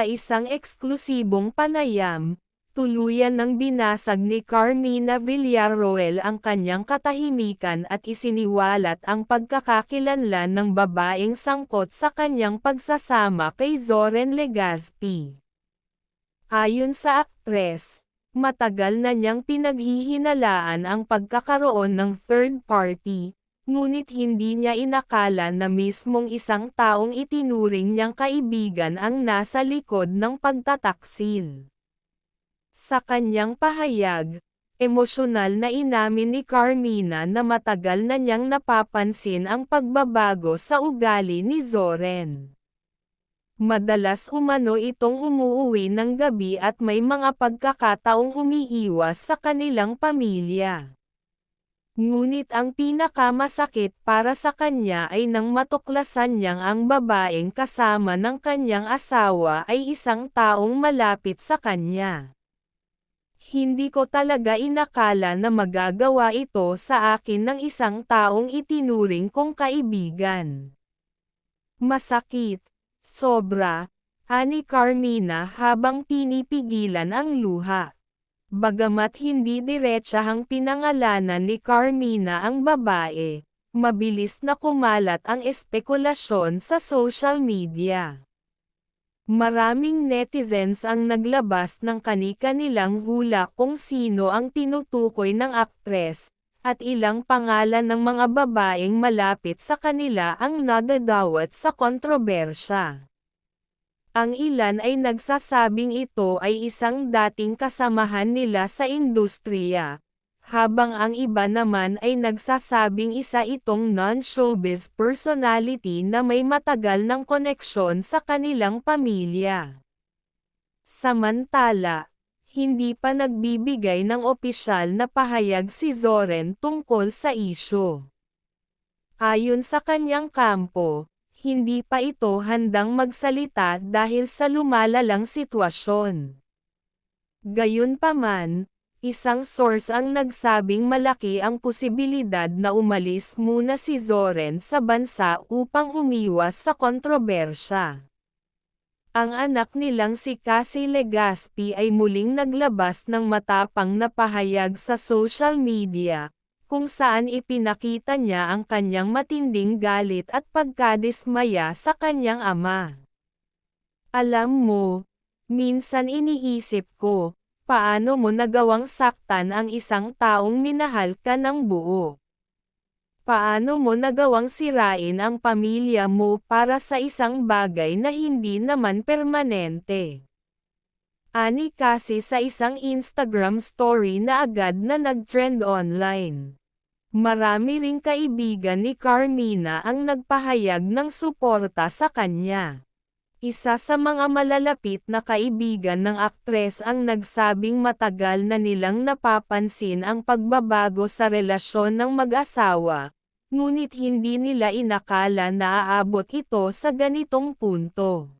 Sa isang eksklusibong panayam, tuluyan ng binasag ni Carmina Villarroel ang kanyang katahimikan at isiniwalat ang pagkakakilanlan ng babaeng sangkot sa kanyang pagsasama kay Zoren Legazpi. Ayon sa aktres, matagal na niyang pinaghihinalaan ang pagkakaroon ng third party, ngunit hindi niya inakala na mismong isang taong itinuring niyang kaibigan ang nasa likod ng pagtataksil. Sa kanyang pahayag, emosyonal na inamin ni Carmina na matagal na niyang napapansin ang pagbabago sa ugali ni Zoren. Madalas umano itong umuuwi ng gabi at may mga pagkakataong umiiwas sa kanilang pamilya. Ngunit ang pinakamasakit para sa kanya ay nang matuklasan niyang ang babaeng kasama ng kanyang asawa ay isang taong malapit sa kanya. Hindi ko talaga inakala na magagawa ito sa akin ng isang taong itinuring kong kaibigan. Masakit, Sobra, ani Carmina habang pinipigilan ang luha. Bagamat hindi diretsahang pinangalanan ni Carmina ang babae, mabilis na kumalat ang espekulasyon sa social media. Maraming netizens ang naglabas ng kanika-nilang hula kung sino ang tinutukoy ng aktres, at ilang pangalan ng mga babaeng malapit sa kanila ang nadadawat sa kontrobersya. Ang ilan ay nagsasabing ito ay isang dating kasamahan nila sa industriya, habang ang iba naman ay nagsasabing isa itong non-showbiz personality na may matagal ng koneksyon sa kanilang pamilya. Samantala, hindi pa nagbibigay ng opisyal na pahayag si Zoren tungkol sa isyo. Ayon sa kanyang kampo, hindi pa ito handang magsalita dahil sa lumalalang sitwasyon. Gayunpaman, isang source ang nagsabing malaki ang posibilidad na umalis muna si Zoren sa bansa upang umiwas sa kontrobersya. Ang anak nilang si Cassie Legaspi ay muling naglabas ng matapang na pahayag sa social media, kung saan ipinakita niya ang kanyang matinding galit at pagkadismaya sa kanyang ama. Alam mo, minsan iniisip ko, paano mo nagawang saktan ang isang taong minahal ka ng buo? Paano mo nagawang sirain ang pamilya mo para sa isang bagay na hindi naman permanente? Ani kasi sa isang Instagram story na agad na nag-trend online. Marami ring kaibigan ni Carmina ang nagpahayag ng suporta sa kanya. Isa sa mga malalapit na kaibigan ng aktres ang nagsabing matagal na nilang napapansin ang pagbabago sa relasyon ng mag-asawa, ngunit hindi nila inakala na aabot ito sa ganitong punto.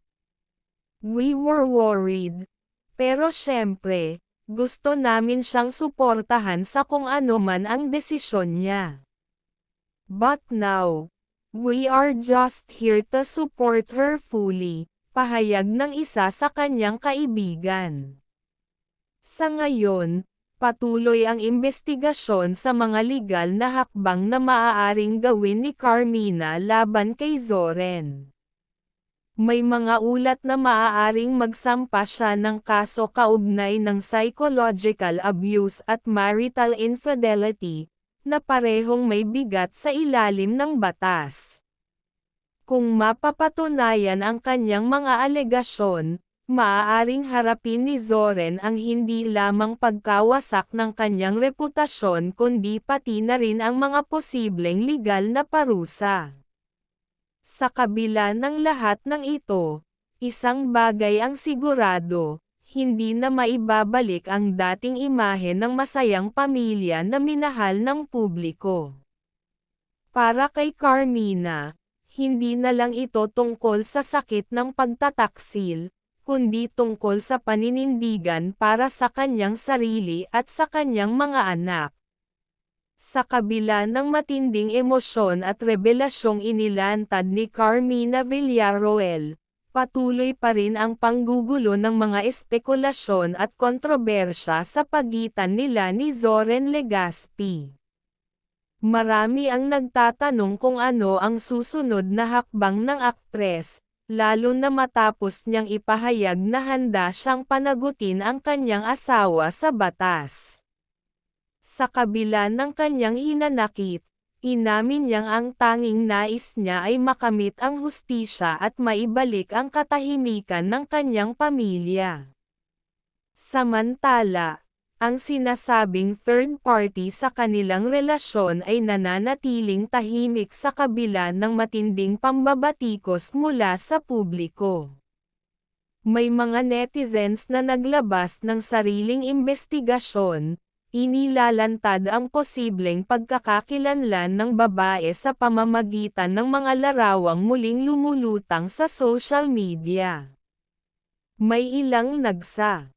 We were worried. Pero syempre, gusto namin siyang suportahan sa kung ano man ang desisyon niya. But now, we are just here to support her fully, pahayag ng isa sa kanyang kaibigan. Sa ngayon, Patuloy ang investigasyon sa mga legal na hakbang na maaaring gawin ni Carmina laban kay Zoren. May mga ulat na maaaring magsampa siya ng kaso kaugnay ng psychological abuse at marital infidelity, na parehong may bigat sa ilalim ng batas. Kung mapapatunayan ang kanyang mga alegasyon, maaaring harapin ni Zoren ang hindi lamang pagkawasak ng kanyang reputasyon kundi pati na rin ang mga posibleng legal na parusa. Sa kabila ng lahat ng ito, isang bagay ang sigurado, hindi na maibabalik ang dating imahe ng masayang pamilya na minahal ng publiko. Para kay Carmina, hindi na lang ito tungkol sa sakit ng pagtataksil, kundi tungkol sa paninindigan para sa kanyang sarili at sa kanyang mga anak. Sa kabila ng matinding emosyon at revelasyong inilantad ni Carmina Villarroel, Patuloy pa rin ang panggugulo ng mga espekulasyon at kontrobersya sa pagitan nila ni Zoren Legaspi. Marami ang nagtatanong kung ano ang susunod na hakbang ng aktres, lalo na matapos niyang ipahayag na handa siyang panagutin ang kanyang asawa sa batas. Sa kabila ng kanyang hinanakit, inamin niyang ang tanging nais niya ay makamit ang hustisya at maibalik ang katahimikan ng kanyang pamilya. Samantala, ang sinasabing third party sa kanilang relasyon ay nananatiling tahimik sa kabila ng matinding pambabatikos mula sa publiko. May mga netizens na naglabas ng sariling investigasyon, inilalantad ang posibleng pagkakakilanlan ng babae sa pamamagitan ng mga larawang muling lumulutang sa social media. May ilang nagsa